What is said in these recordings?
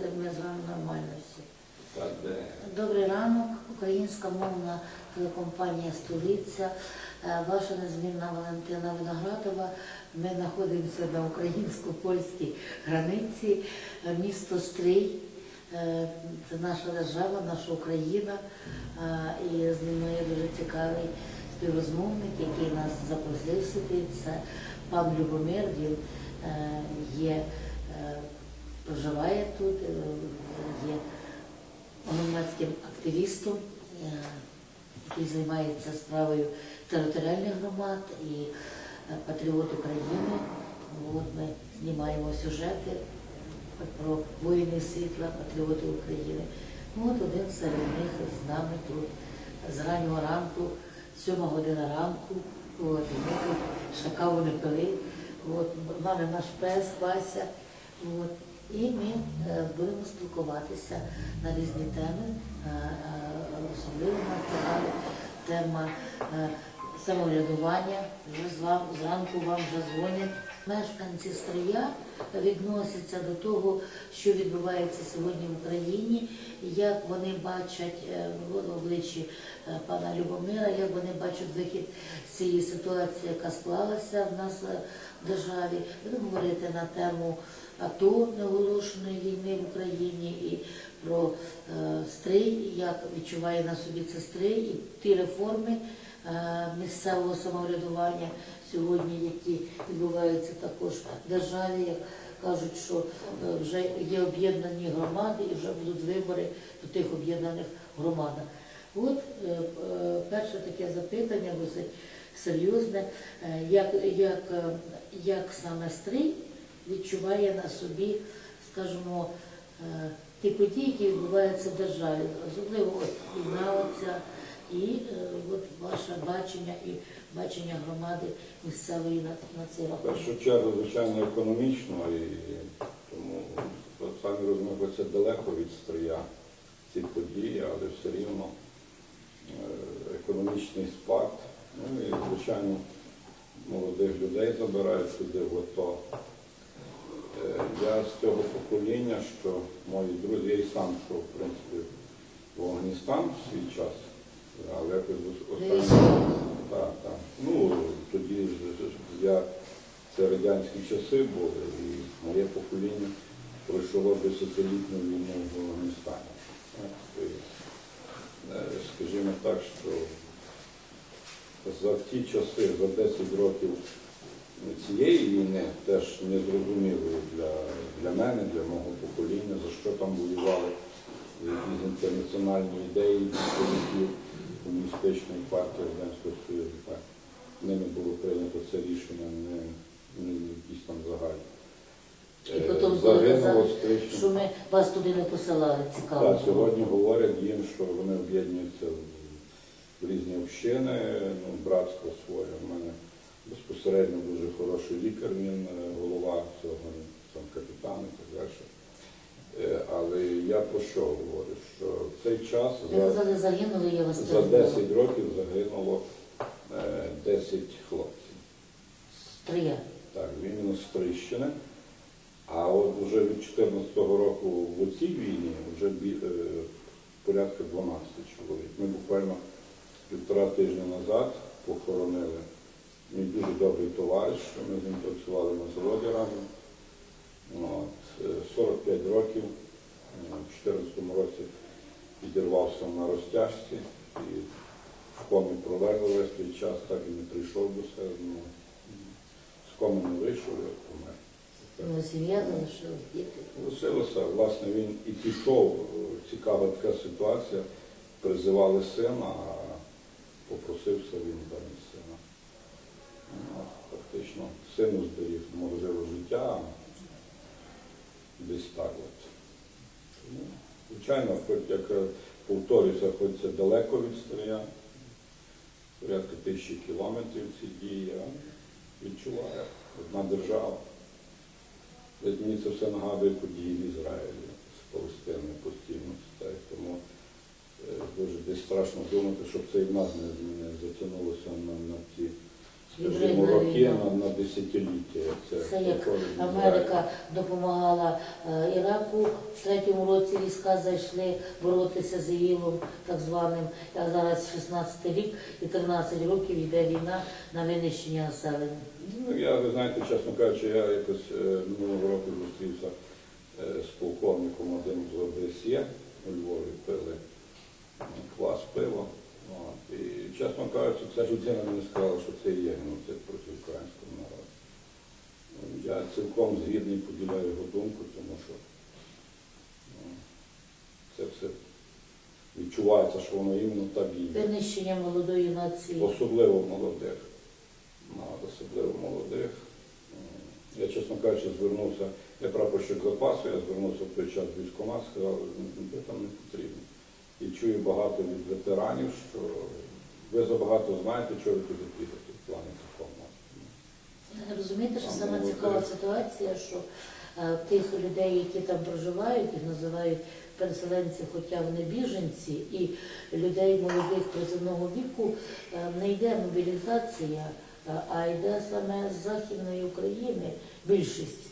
Ми з вами нормально всі. Добрий ранок, українська мовна телекомпанія Столиця. Е, Ваша незмінна Валентина Виноградова. Ми знаходимося на українсько-польській границі, Е, місто Стрий. Е, Це наша держава, наша Україна. І з ними є дуже цікавий співрозмовник, який нас запросив сюди. Це пан Любомир. Він є, проживає тут, е, є громадським активістом, е, який займається справою територіальних громад і е, патріот України. От ми знімаємо сюжети про воїни світла, патріоти України. От один серед них з нами тут з раннього ранку, сьома година ранку. От, ми тут ще каву не пили. От, в наш пес Вася. От, і ми е, будемо спілкуватися на різні теми. Е, е, Особливо нас цікавить тема самоврядування. Вже зранку вам вже дзвонять. Мешканці Стрия відносяться до того, що відбувається сьогодні в Україні, як вони бачать е, в обличчі е, пана Любомира, як вони бачать вихід з цієї ситуації, яка склалася в нас е, в державі. Будемо говорити на тему АТО неоголошеної війни в Україні і про стрий, як відчуває на собі це стрий, і ті реформи місцевого самоврядування сьогодні, які відбуваються також в державі, як кажуть, що е, вже є об'єднані громади і вже будуть вибори до тих об'єднаних громадах. От е, е, перше таке запитання досить серйозне, е, як, як, е, як саме стрий відчуває на собі, скажімо, е, ті події, які відбуваються в державі, особливо от війна оця, і е, от ваше бачення і бачення громади місцевої на, на цей В рахунок. першу чергу, звичайно, економічно, і тому самі розумієте, це далеко від стрия ці події, але все рівно е, економічний спад. Ну і, звичайно, молодих людей забирають туди в АТО. Е, Я з цього покоління, що мої друзі, я і сам йшов, в принципі, в Афганістан в свій час, але якось останнім так, так. Ну, тоді ж я це радянські часи були, і моє покоління пройшло десятилітню війну в Афганістані. Е, Скажімо так, що за ті часи, за 10 років цієї війни, теж незрозумілої для, для мене, для мого покоління, за що там воювали якісь інтернаціональні ідеї представників комуністичної партії Радянського Союзу. Так. Ними було прийнято це рішення не, не якісь там загальні. І Е, потім Загинуло казали, стрічно. що ми вас туди не посилали, цікаво. Так, сьогодні говорять їм, що вони об'єднуються в- в різні общини, ну, братство своє. У мене безпосередньо дуже хороший лікар, він е, голова цього там, капітан і так далі. Е, Але я про що цей час за, казали, загинули, я вас за перебила. 10 років загинуло е, 10 хлопців. Стрия. Так, він іменно з Трищини. А от вже від 14-го року в цій війні вже бі- е, порядка 12 чоловік. Ми буквально півтора тижня назад похоронили мій дуже добрий товариш, що ми з ним працювали на заводі разом. От, е, 45 років, е, в 14-му році підірвався на розтяжці і в комі пролежав весь той час, так і не прийшов до себе. Ну, з коми не вийшов, як помер. Ну, сім'я залишилась, діти. Лишилося, власне, він і пішов. Цікава така ситуація. Призивали сина, а попросився він замість сина. Ну, Фактично, сину зберіг, можливо, життя, десь так от. Звичайно, хоч як е, повторюся, хоч це далеко від стрия, порядка тисячі кілометрів ці дії, а відчуває одна держава. Мені це все нагадує події в Ізраїлі з Палестиною постійно. Тому е, дуже десь страшно думати, щоб це і в нас не, затягнулося на, на ті скажімо, роки на, на десятиліття. Це, Це як в Америка допомагала е, Іраку в третьому році війська зайшли боротися з ІГІЛом, так званим. А зараз 16 рік і 13 років йде війна на винищення населення. Ну, я, ви знаєте, чесно кажучи, я якось е, минулого року зустрівся е, з полковником одним з ОБСЄ у Львові, пили е, квас пиво. От. І, чесно кажучи, ця людина мені сказала, що це є геноцид проти українського народу. Я цілком згідний поділяю його думку, тому що ну, це все відчувається, що воно іменно так і є. Винищення молодої нації. Особливо молодих. Ну, Особливо молодих. Я, чесно кажучи, звернувся, я прапорщик запасу, я звернувся в той час в військкомат, сказав, ви там не потрібно. І чую багато від ветеранів, що ви забагато знаєте, чого ви туди підете в плані такому. Розумієте, що саме цікава ситуація, що е, тих людей, які там проживають, їх називають переселенці, хоча вони біженці, і людей молодих призовного віку е, не йде мобілізація, е, а йде саме з Західної України більшість.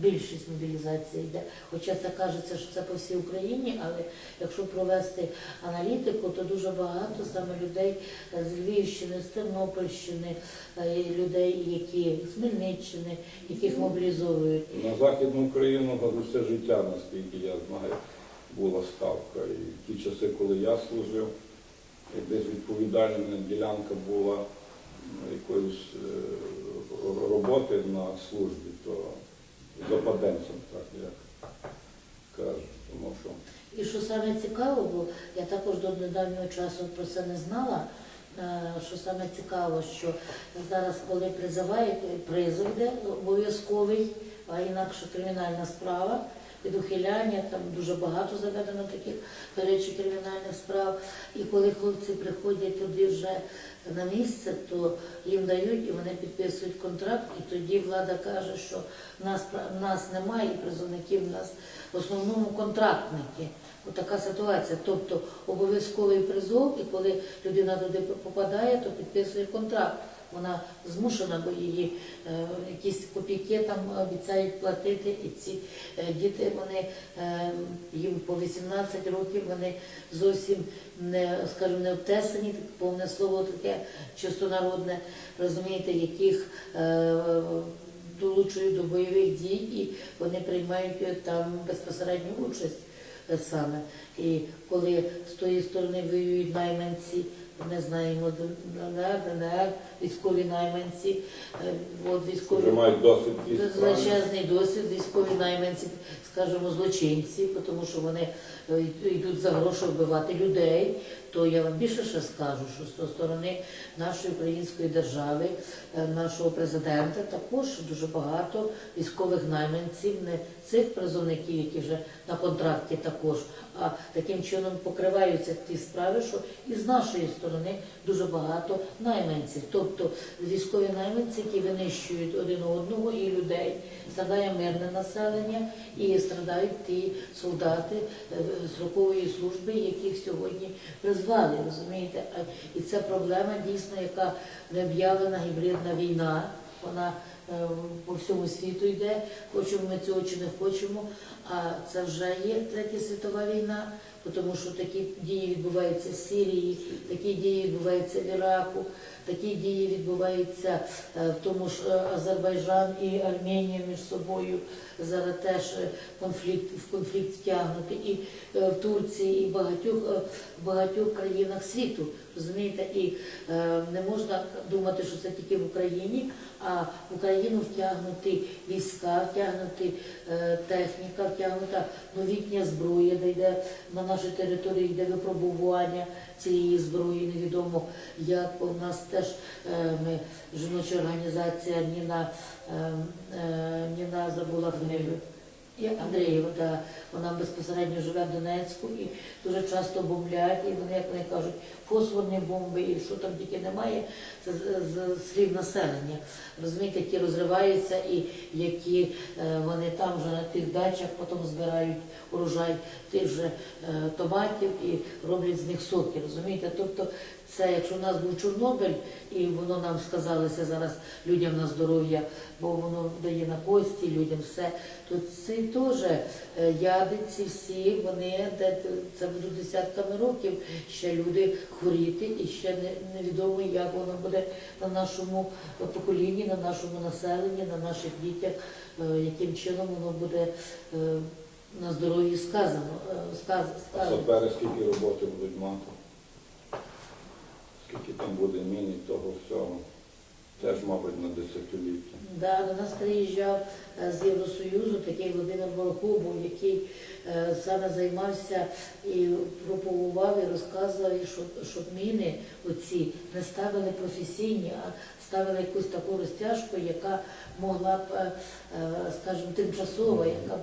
Більшість мобілізації йде. Хоча це кажеться, що це по всій Україні, але якщо провести аналітику, то дуже багато саме людей з Львівщини, з Тернопільщини, е, людей, які з Хмельниччини, яких мобілізовують. На Західну Україну на все життя, наскільки я знаю, була ставка. І в ті часи, коли я служив, десь відповідальна ділянка була якоїсь е, роботи на службі, то западенцям, так як кажуть. Тому що І що саме цікаво, бо я також до недавнього часу про це не знала. е, Що саме цікаво, що зараз, коли призивають, призов йде обов'язковий, а інакше кримінальна справа, від ухиляння, там дуже багато заведено таких, до речі, кримінальних справ. І коли хлопці приходять туди вже на місце, то їм дають і вони підписують контракт, і тоді влада каже, що нас, нас немає призовників, у нас в основному контрактники. Отака ситуація. Тобто обов'язковий призов, і коли людина туди попадає, то підписує контракт. Вона змушена, бо її е, якісь копійки там обіцяють платити, і ці е, діти вони е, їм по 18 років вони зовсім не скажімо, не обтесані, так повне слово таке чистонародне, розумієте, яких е, долучують до бойових дій, і вони приймають е, там безпосередню участь е, саме. І коли з тої сторони воюють найманці, не знаємо, ДНР, ДНР, військові найманці, е, от військові мають досвід величезний досвід, військові найманці, скажімо, злочинці, тому що вони е, йдуть за гроші вбивати людей. То я вам більше ще скажу, що з сторони нашої української держави, е, нашого президента, також дуже багато військових найманців, не цих призовників, які вже на контракті також, а таким чином покриваються ті справи, що і з нашої сторони дуже багато найманців. Тобто військові найманці, які винищують один одного і людей, страдає мирне населення і страдають ті солдати е, строкової служби, яких сьогодні призвали, розумієте? І це проблема дійсно, яка не об'явлена гібридна війна. Вона е, по всьому світу йде, хочемо ми цього чи не хочемо. А це вже є третя світова війна, тому що такі дії відбуваються в Сирії, такі дії відбуваються в Іраку, такі дії відбуваються е, в тому ж е, Азербайджан і Арменія між собою зараз теж е, конфлікт в конфлікт втягнути, і в Турції, і в багатьох багатьох країнах світу. Розумієте, і е, не можна думати, що це тільки в Україні, а в Україну втягнути війська, втягнути е, техніка, втягнута новітня зброя, де йде на нашій території йде випробування цієї зброї. Невідомо як в нас теж е, ми жіноча організація Ніна, е, е, Ніна забула фамілію. Я Андрієва, да, вона безпосередньо живе в Донецьку і дуже часто бомблять, і вони, як вони кажуть, фосфорні бомби, і що там тільки немає, це з, з слів населення. Розумієте, які розриваються і які е, вони там вже на тих дачах потім збирають урожай тих же е, томатів і роблять з них соки. Розумієте? Тобто це, якщо в нас був Чорнобиль, і воно нам сказалося зараз людям на здоров'я, бо воно дає на кості людям все, то це теж е, яди ці всі, вони де це будуть десятками років ще люди хворіти, і ще невідомо, як воно буде на нашому поколінні, на нашому населенні, на наших дітях, е, яким чином воно буде е, на здоров'ї сказано. сказ- А сапери скільки роботи будуть мати? Скільки там буде міні того всього? Теж, мабуть, на десятиліття. Да, до нас приїжджав е, з Євросоюзу такий Володимир Волхобов, який е, саме займався і пропагував і розказував, що, щоб, міни оці не ставили професійні, а ставили якусь таку розтяжку, яка могла б, е, е, скажімо, тимчасово, яка б,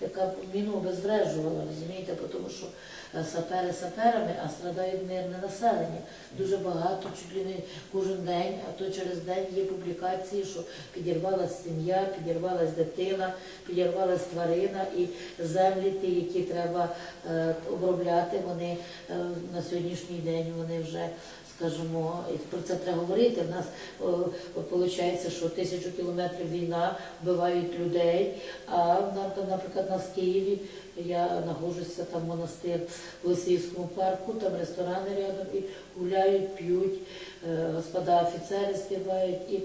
яка б міну обезврежувала, розумієте, тому що е, сапери саперами, а страдають мирне населення. Дуже багато, чуть ли не кожен день, а то через день є публікації, що підірвалася сім'я, підірвалась дитина, підірвалась тварина, і землі ті, які треба обробляти, вони на сьогоднішній день вони вже. Скажімо, і про це треба говорити. У нас виходить, що тисячу кілометрів війна вбивають людей. А наприклад, у нас в Києві я нагожуся там монастир в Лисійському парку, там ресторани рядом і гуляють, п'ють, е, господа офіцери співають і е,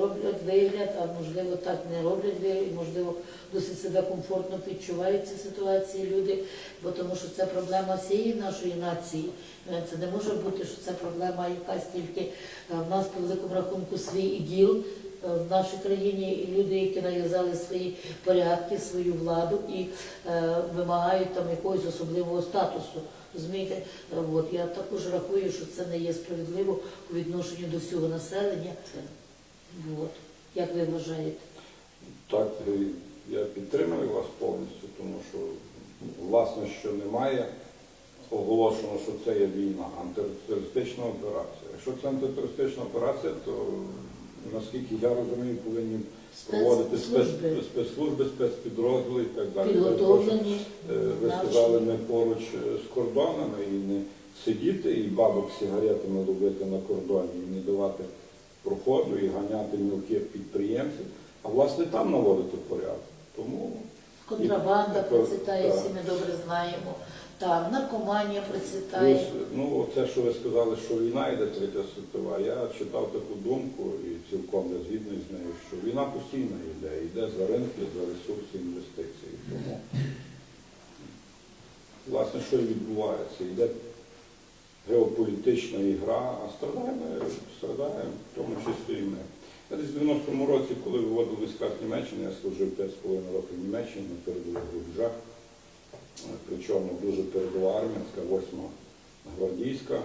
роблять вигляд, а можливо так не роблять вигляд, і, можливо, досить себе комфортно відчувають ці ситуації люди, бо тому що це проблема всієї нашої нації. Е, Це не може бути, що це проблема якась тільки е, в нас по великому рахунку свій іділ е, в нашій країні люди, які нав'язали свої порядки, свою владу і е, вимагають там якогось особливого статусу. Розумієте, Е, от я також рахую, що це не є справедливо по відношенню до всього населення. От. Як ви вважаєте? Так, е, я підтримую вас повністю, тому що власне, що немає оголошено, що це є війна, антитерористична операція. Якщо це антитерористична операція, то наскільки я розумію, повинні проводити спец, Спецслужби. спецслужби, спецпідрозділи і так далі. Підготовлені. Е, Ви сказали не поруч е, з кордонами і не сидіти і бабок з сигаретами ловити на кордоні, і не давати проходу, і ганяти мілких підприємців, а власне там наводити порядок. Тому Контрабанда процвітає, так. всі ми добре знаємо. Там наркоманія процвітає. плюс, ну це, що ви сказали, що війна йде третя світова, я читав таку думку і цілком я згідний з нею, що війна постійно йде, йде за ринки, за ресурси, інвестиції. Тому власне, що і відбувається? Йде геополітична ігра, а страдаємо, страдаємо, в тому числі і ми. Я десь в 90-му році, коли виводили війська з Німеччини, я служив 5,5 років в Німеччині на передових рубежах. Причому дуже передова армія, така 8 гвардійська,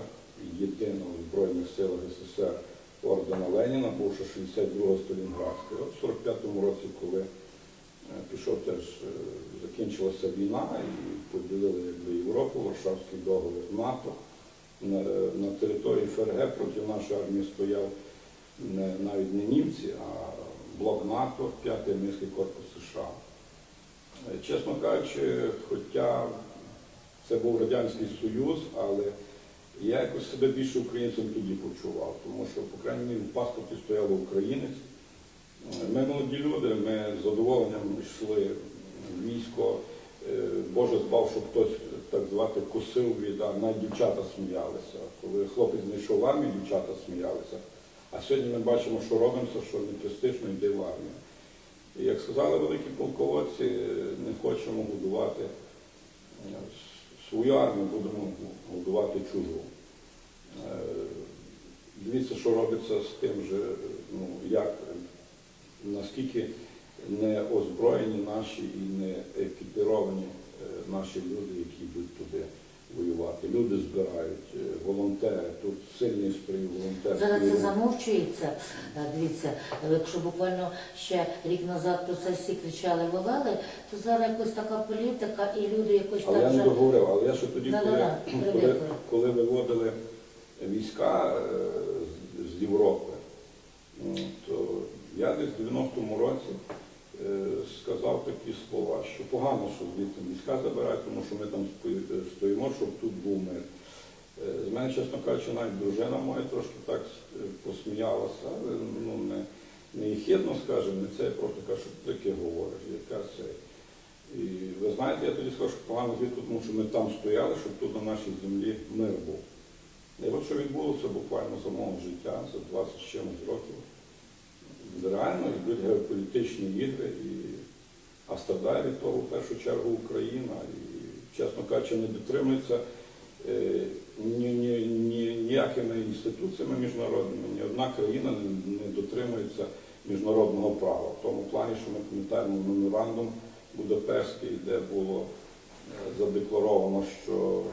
єдина у Збройних силах СССР ордена Леніна, бувши 62-го Сталінградська. От в 45-му році, коли е, пішов теж, е, закінчилася війна і поділили якби, Європу, Варшавський договір НАТО. На, на території ФРГ проти нашої армії стояв не, навіть не німці, а блок НАТО, 5-й армійський корпус США. Е, Чесно кажучи, хоча це був Радянський Союз, але я якось себе більше українцем тоді почував, тому що, по крайній мірі, в паспорті стояло українець. Ми молоді люди, ми з задоволенням йшли в військо. Е, Боже збав, щоб хтось так звати косив від, а навіть дівчата сміялися. Коли хлопець знайшов в армію, дівчата сміялися. А сьогодні ми бачимо, що робимося, що не престижно йде в армію. І як сказали великі полководці, не хочемо будувати свою армію, будемо годувати чужу. Е, Дивіться, що робиться з тим же, ну, як, наскільки не озброєні наші і не екіпіровані е, наші люди, які йдуть туди воювати. Люди збирають, е, волонтери, тут сильний стрій волонтерський Зараз це замовчується. Е, Дивіться, якщо буквально ще рік назад про це всі кричали, волали, то зараз якось така політика і люди якось Але я не договорив, але я ще тоді, коли, коли, коли виводили війська е, з, Європи, м, то я десь в 90-му році сказав такі слова, що погано, що звідти війська забирають, тому що ми там стоїмо, щоб тут був мир. Е, З мене, чесно кажучи, навіть дружина моя трошки так е, посміялася, але ну, не, не єхидно, скажімо, не це, я просто кажу, що таке говориш, яка це. І ви знаєте, я тоді сказав, що погано звідти, тому що ми там стояли, щоб тут на нашій землі мир був. І от що відбулося буквально за мого життя, за 20 з чимось років. Реально йдуть геополітичні ігри, і, а страдає від того в першу чергу Україна. І, чесно кажучи, не дотримується е, ні, ні, ні, ніякими інституціями міжнародними, ні одна країна не, не дотримується міжнародного права. В тому плані, що ми пам'ятаємо меморандум Будапештський, де було е, задекларовано, що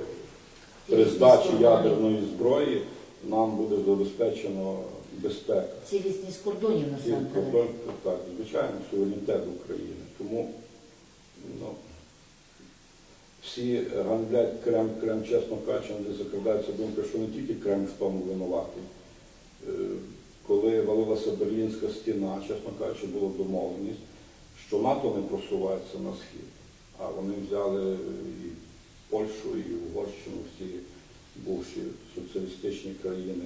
при здачі ядерної зброї нам буде забезпечено безпека. цілісність кордонів насамперед. кордон- Так, звичайно, суверенітет України. Тому ну, всі ганблять Кремль, Кремль, чесно кажучи, де закрадається думка, що не тільки Кремль в тому винуватий. Е, Коли валилася Берлінська стіна, чесно кажучи, була домовленість, що НАТО не просувається на схід, а вони взяли і Польщу, і Угорщину, всі бувші соціалістичні країни,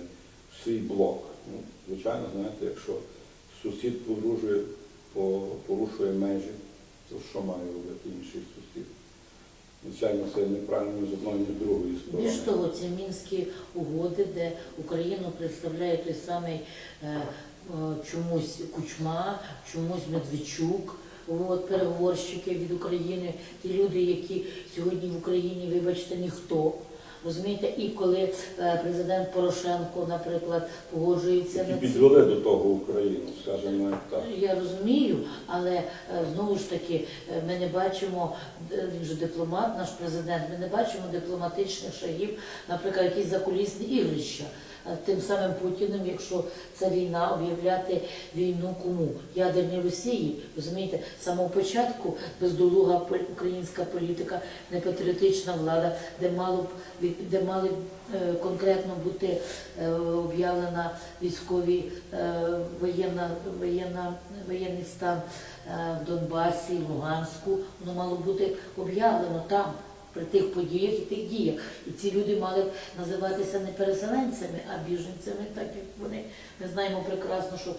свій блок. Ну, звичайно, знаєте, якщо сусід порушує, порушує межі, то що має робити інший сусід? Звичайно, це неправильно з одної, ні з другої сторони. Більш того, це мінські угоди, де Україну представляє той самий е, е, чомусь Кучма, чомусь Медведчук. От, переговорщики від України, ті люди, які сьогодні в Україні, вибачте, ніхто. Розумієте, і коли е, президент Порошенко, наприклад, погоджується на ці підвели до того Україну, скажімо так. я розумію, але е, знову ж таки е, ми не бачимо, він же дипломат, наш президент, ми не бачимо дипломатичних шагів, наприклад, якісь закулісні ігрища. Е, Тим самим Путіним, якщо це війна, об'являти війну кому? Ядерній Росії. Розумієте, з самого початку бездолуга українська політика, непатріотична влада, де мало б де мали б е, конкретно бути е, об'явлена військові воєнна, воєнна, воєнний стан в Донбасі, Луганську, воно мало бути об'явлено там. При тих подіях і тих діях. І ці люди мали б називатися не переселенцями, а біженцями, так як вони. Ми знаємо прекрасно, що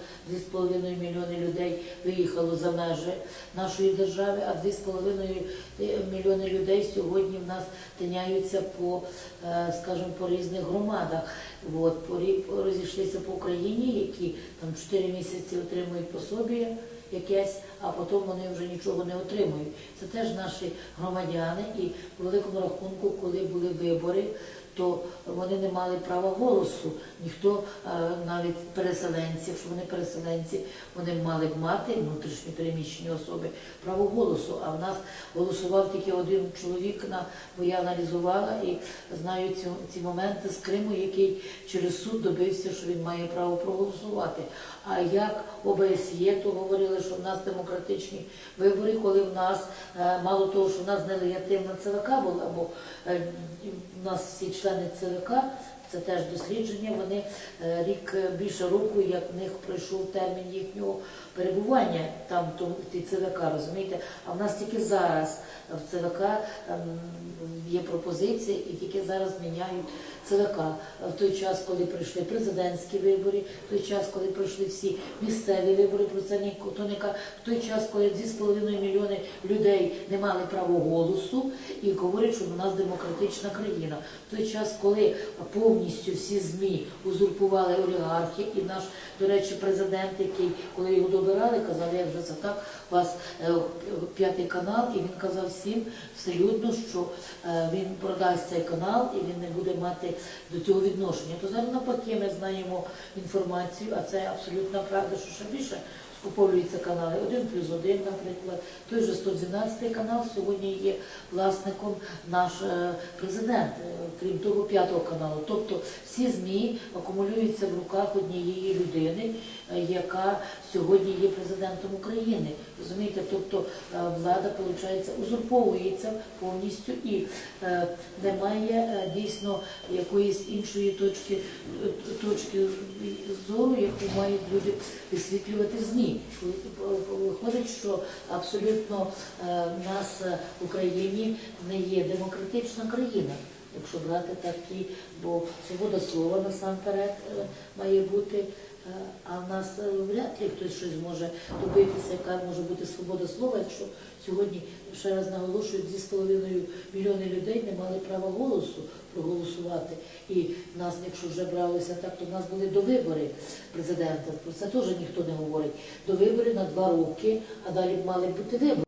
2,5 мільйони людей виїхало за межі нашої держави, а 2,5 мільйони людей сьогодні в нас тиняються по, е, скажімо, по різних громадах. От, розійшлися по Україні, які там 4 місяці отримують пособі якесь, а потім вони вже нічого не отримують. Це теж наші громадяни, і по великому рахунку, коли були вибори, то вони не мали права голосу. Ніхто е, навіть переселенці, якщо вони переселенці, вони мали б мати внутрішньо переміщені особи право голосу. А в нас голосував тільки один чоловік, бо я аналізувала і знаю ці, ці моменти з Криму, який через суд добився, що він має право проголосувати. А як ОБСЄ, то говорили, що в нас демократичні вибори, коли в нас е, мало того, що в нас нелегативна ЦВК була, бо е, в нас всі члени ЦВК. Це теж дослідження. Вони е, рік е, більше року, як в них пройшов термін їхнього перебування там в ЦВК, розумієте? А в нас тільки зараз в ЦВК ем, є пропозиції і тільки зараз міняють ЦВК. В той час, коли прийшли президентські вибори, в той час, коли пройшли всі місцеві вибори, про це ніхто в той час, коли 2,5 мільйони людей не мали права голосу і говорять, що в нас демократична країна. В той час, коли повністю всі ЗМІ узурпували олігархи, і наш, до речі, президент, який, коли його добирали, казав, як вже це так, у вас е, п'ятий канал, і він казав всім абсолютно, що е, він продасть цей канал і він не буде мати до цього відношення. То зараз навпаки ми знаємо інформацію, а це абсолютна правда, що ще більше скуповуються канали 1 плюс 1, наприклад. Той же 112 канал сьогодні є власником наш е, президент, е, крім того, п'ятого каналу. Тобто всі ЗМІ акумулюються в руках однієї людини, е, яка сьогодні є президентом України. Розумієте, тобто влада, виходить, узурповується повністю і немає дійсно якоїсь іншої точки, точки зору, яку мають люди висвітлювати ЗМІ. Виходить, що абсолютно е, в нас е, в Україні не є демократична країна. Якщо брати такі, бо свобода слова насамперед е, має бути, а в нас е, вряд ли хтось щось зможе добитися, яка може бути свобода слова, якщо сьогодні, ще раз наголошую, 2,5 мільйони людей не мали права голосу проголосувати. І нас, якщо вже бралися так, то в нас були довибори президента. Про це теж ніхто не говорить. Довибори на два роки, а далі б мали бути вибори.